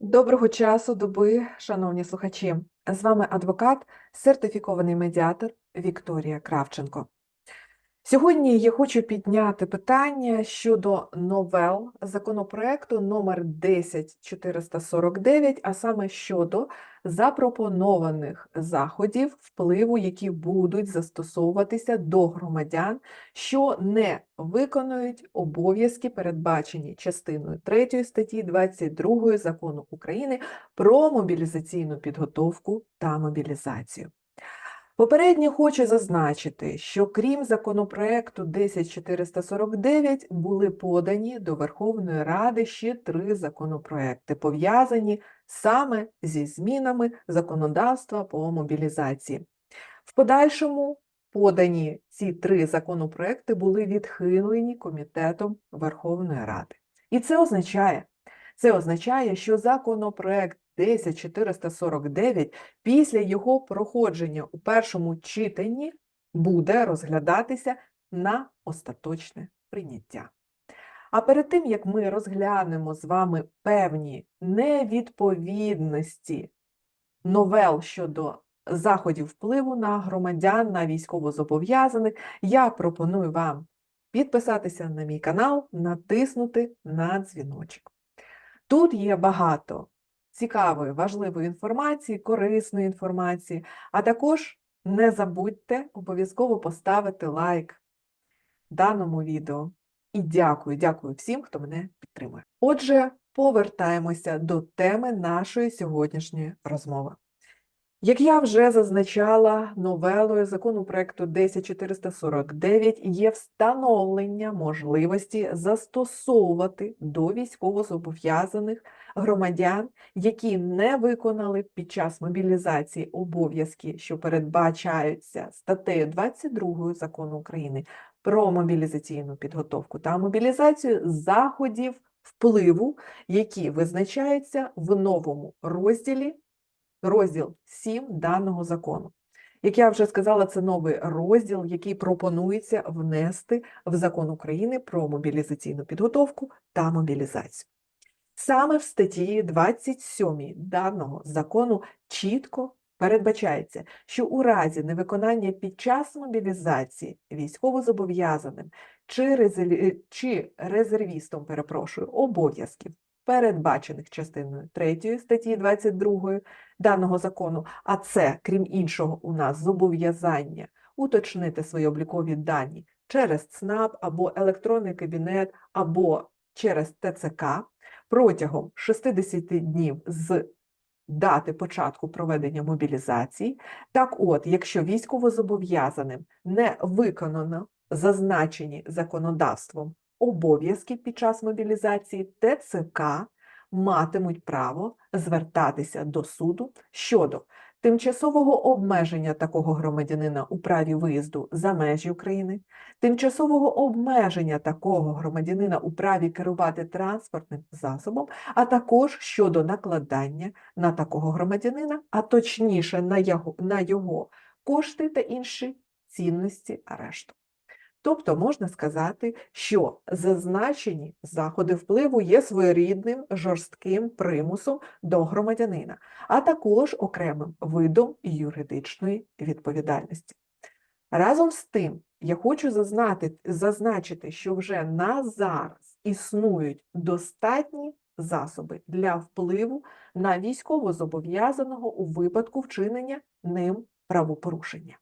Доброго часу доби, шановні слухачі. З вами адвокат, сертифікований медіатор Вікторія Кравченко. Сьогодні я хочу підняти питання щодо новел законопроекту номер 10449, а саме щодо запропонованих заходів впливу, які будуть застосовуватися до громадян, що не виконують обов'язки, передбачені частиною 3 статті 22 Закону України про мобілізаційну підготовку та мобілізацію. Попередньо хочу зазначити, що крім законопроекту 10449 були подані до Верховної Ради ще три законопроекти, пов'язані саме зі змінами законодавства по мобілізації. В подальшому подані ці три законопроекти були відхилені Комітетом Верховної Ради. І це означає, це означає, що законопроект 10449 після його проходження у першому читанні буде розглядатися на остаточне прийняття. А перед тим, як ми розглянемо з вами певні невідповідності новел щодо заходів впливу на громадян, на військовозобов'язаних, я пропоную вам підписатися на мій канал, натиснути на дзвіночок. Тут є багато цікавої, важливої інформації, корисної інформації, а також не забудьте обов'язково поставити лайк даному відео. І дякую, дякую всім, хто мене підтримує. Отже, повертаємося до теми нашої сьогоднішньої розмови. Як я вже зазначала, новелою законопроекту 10449 є встановлення можливості застосовувати до військовозобов'язаних громадян, які не виконали під час мобілізації обов'язки, що передбачаються статтею 22 закону України про мобілізаційну підготовку та мобілізацію заходів впливу, які визначаються в новому розділі розділ 7 даного закону. Як я вже сказала, це новий розділ, який пропонується внести в закон України про мобілізаційну підготовку та мобілізацію. Саме в статті 27 даного закону чітко передбачається, що у разі невиконання під час мобілізації військовозобов'язаним чи, резервістом, перепрошую, обов'язків передбачених частиною 3 статті 22 даного закону, а це, крім іншого, у нас зобов'язання уточнити свої облікові дані через ЦНАП або електронний кабінет, або через ТЦК протягом 60 днів з дати початку проведення мобілізації. Так от, якщо військовозобов'язаним не виконано зазначені законодавством обов'язки під час мобілізації, ТЦК матимуть право звертатися до суду щодо тимчасового обмеження такого громадянина у праві виїзду за межі України, тимчасового обмеження такого громадянина у праві керувати транспортним засобом, а також щодо накладання на такого громадянина, а точніше на його, на його кошти та інші цінності арешту. Тобто можна сказати, що зазначені заходи впливу є своєрідним жорстким примусом до громадянина, а також окремим видом юридичної відповідальності. Разом з тим, я хочу зазначити, що вже на зараз існують достатні засоби для впливу на військовозобов'язаного у випадку вчинення ним правопорушення.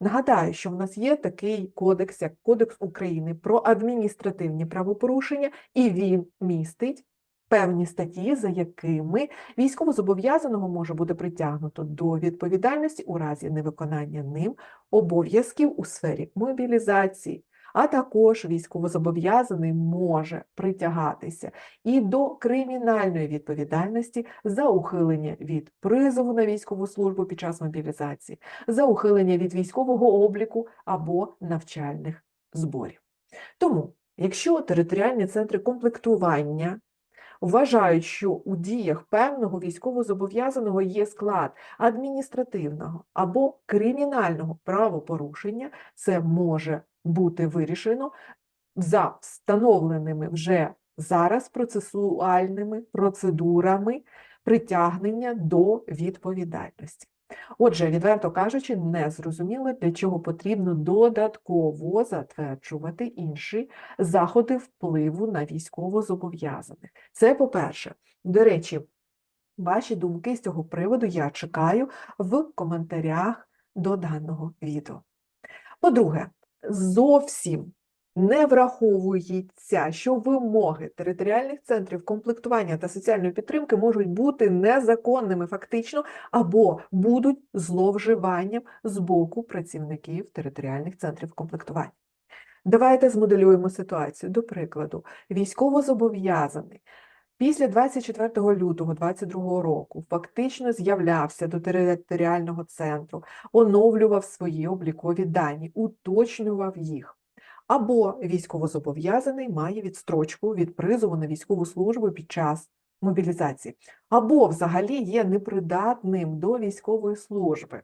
Нагадаю, що в нас є такий кодекс, як Кодекс України про адміністративні правопорушення, і він містить певні статті, за якими військовозобов'язаного може бути притягнуто до відповідальності у разі невиконання ним обов'язків у сфері мобілізації, а також військовозобов'язаний може притягатися і до кримінальної відповідальності за ухилення від призову на військову службу під час мобілізації, за ухилення від військового обліку або навчальних зборів. Тому, якщо територіальні центри комплектування вважають, що у діях певного військовозобов'язаного є склад адміністративного або кримінального правопорушення, це може бути вирішено за встановленими вже зараз процесуальними процедурами притягнення до відповідальності. Отже, відверто кажучи, не зрозуміло, для чого потрібно додатково затверджувати інші заходи впливу на військовозобов'язаних. Це по-перше. До речі, ваші думки з цього приводу я чекаю в коментарях до даного відео. По-друге, зовсім не враховується, що вимоги територіальних центрів комплектування та соціальної підтримки можуть бути незаконними фактично або будуть зловживанням з боку працівників територіальних центрів комплектування. Давайте змоделюємо ситуацію. До прикладу, військовозобов'язаний після 24 лютого 2022 року фактично з'являвся до територіального центру, оновлював свої облікові дані, уточнював їх. Або військовозобов'язаний має відстрочку від призову на військову службу під час мобілізації, або взагалі є непридатним до військової служби.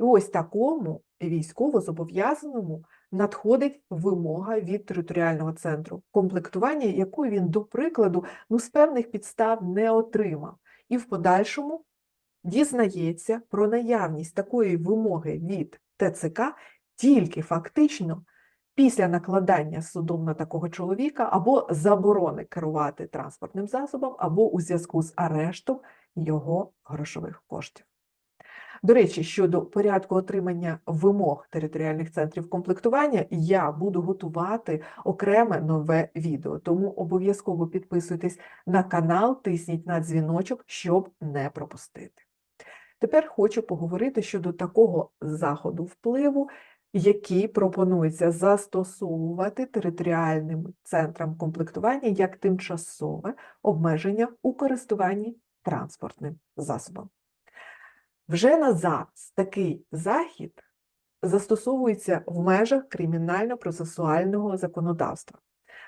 І ось такому військовозобов'язаному надходить вимога від територіального центру комплектування, яку він, до прикладу, ну, з певних підстав не отримав, і в подальшому дізнається про наявність такої вимоги від ТЦК тільки фактично після накладання судом на такого чоловіка або заборони керувати транспортним засобом, або у зв'язку з арештом його грошових коштів. До речі, щодо порядку отримання вимог територіальних центрів комплектування, я буду готувати окреме нове відео, тому обов'язково підписуйтесь на канал, тисніть на дзвіночок, щоб не пропустити. Тепер хочу поговорити щодо такого заходу впливу, який пропонується застосовувати територіальним центрам комплектування як тимчасове обмеження у користуванні транспортним засобом. Вже на зараз такий захід застосовується в межах кримінально-процесуального законодавства,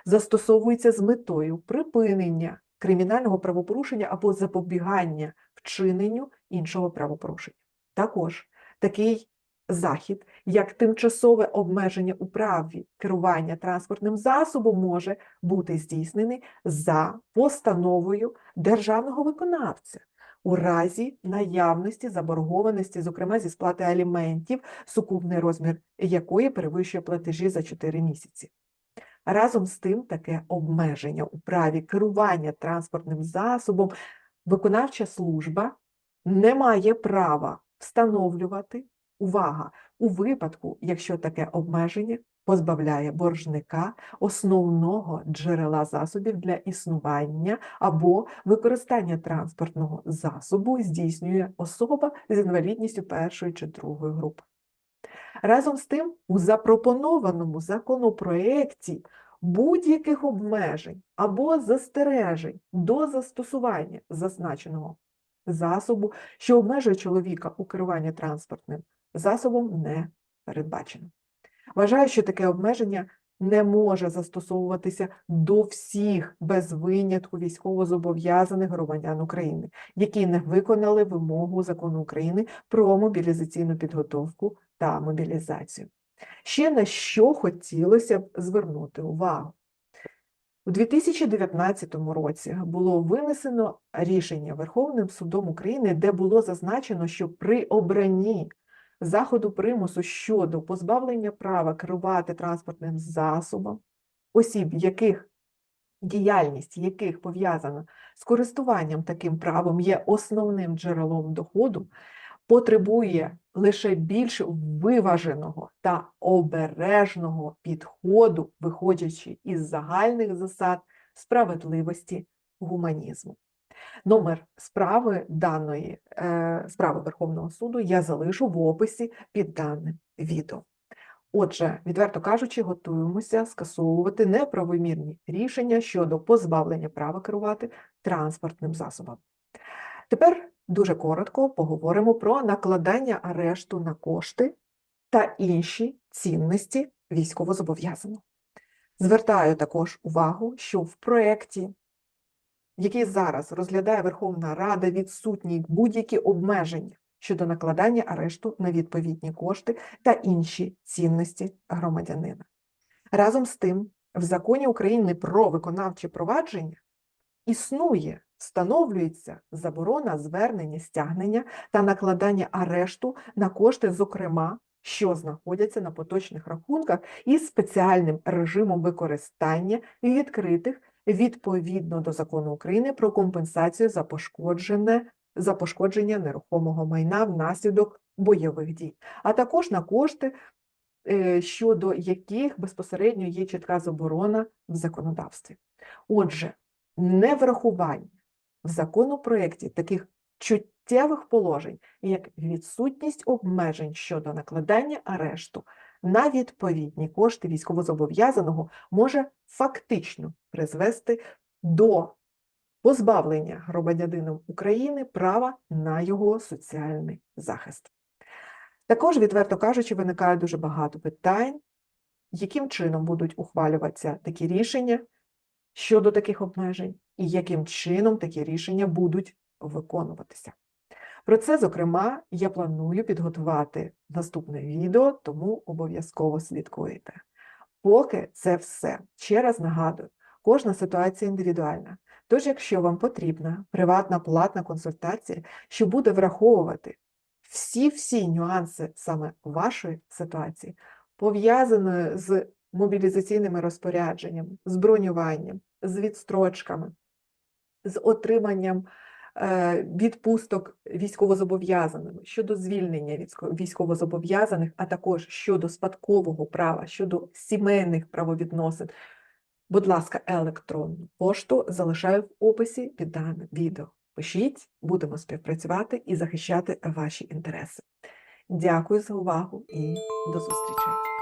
застосовується з метою припинення кримінального правопорушення або запобігання вчиненню іншого правопорушення. Також такий захід, як тимчасове обмеження у праві керування транспортним засобом, може бути здійснений за постановою державного виконавця у разі наявності заборгованості, зокрема зі сплати аліментів, сукупний розмір якої перевищує платежі за 4 місяці. Разом з тим, таке обмеження у праві керування транспортним засобом виконавча служба не має права встановлювати увага у випадку, якщо таке обмеження позбавляє боржника основного джерела засобів для існування або використання транспортного засобу здійснює особа з інвалідністю першої чи другої групи. Разом з тим, у запропонованому законопроекті будь-яких обмежень або застережень до застосування зазначеного засобу, що обмежує чоловіка у керуванні транспортним засобом, не передбачено. Вважаю, що таке обмеження не може застосовуватися до всіх без винятку військовозобов'язаних громадян України, які не виконали вимогу закону України про мобілізаційну підготовку та мобілізацію. Ще на що хотілося б звернути увагу. У 2019 році було винесено рішення Верховним судом України, де було зазначено, що при обранні заходу примусу щодо позбавлення права керувати транспортним засобом, осіб, яких діяльність яких пов'язана з користуванням таким правом є основним джерелом доходу, потребує лише більш виваженого та обережного підходу, виходячи із загальних засад справедливості гуманізму. Номер справи даної е, справи Верховного суду я залишу в описі під даним відео. Отже, відверто кажучи, готуємося скасовувати неправомірні рішення щодо позбавлення права керувати транспортним засобом. Тепер дуже коротко поговоримо про накладання арешту на кошти та інші цінності військовозобов'язаного. Звертаю також увагу, що в проєкті який зараз розглядає Верховна Рада, відсутні будь-які обмеження щодо накладання арешту на відповідні кошти та інші цінності громадянина. Разом з тим, в законі України про виконавче провадження існує, встановлюється заборона звернення стягнення та накладання арешту на кошти, зокрема, що знаходяться на поточних рахунках із спеціальним режимом використання відкритих відповідно до закону України про компенсацію за пошкоджене за пошкодження нерухомого майна внаслідок бойових дій, а також на кошти, е, щодо яких безпосередньо є чітка заборона в законодавстві. Отже, неврахування в законопроєкті таких чуттєвих положень, як відсутність обмежень щодо накладання арешту на відповідні кошти військовозобов'язаного може фактично призвести до позбавлення громадянином України права на його соціальний захист. Також, відверто кажучи, виникає дуже багато питань, яким чином будуть ухвалюватися такі рішення щодо таких обмежень, і яким чином такі рішення будуть виконуватися. Про це, зокрема, я планую підготувати наступне відео, тому обов'язково слідкуйте. Поки це все. Ще раз нагадую, кожна ситуація індивідуальна. Тож, якщо вам потрібна приватна платна консультація, що буде враховувати всі-всі нюанси саме вашої ситуації, пов'язаної з мобілізаційними розпорядженнями, з бронюванням, з відстрочками, з отриманням відпусток військовозобов'язаними, щодо звільнення військо- військовозобов'язаних, а також щодо спадкового права, щодо сімейних правовідносин, будь ласка, електронну пошту залишаю в описі під даним відео. Пишіть, будемо співпрацювати і захищати ваші інтереси. Дякую за увагу і до зустрічі!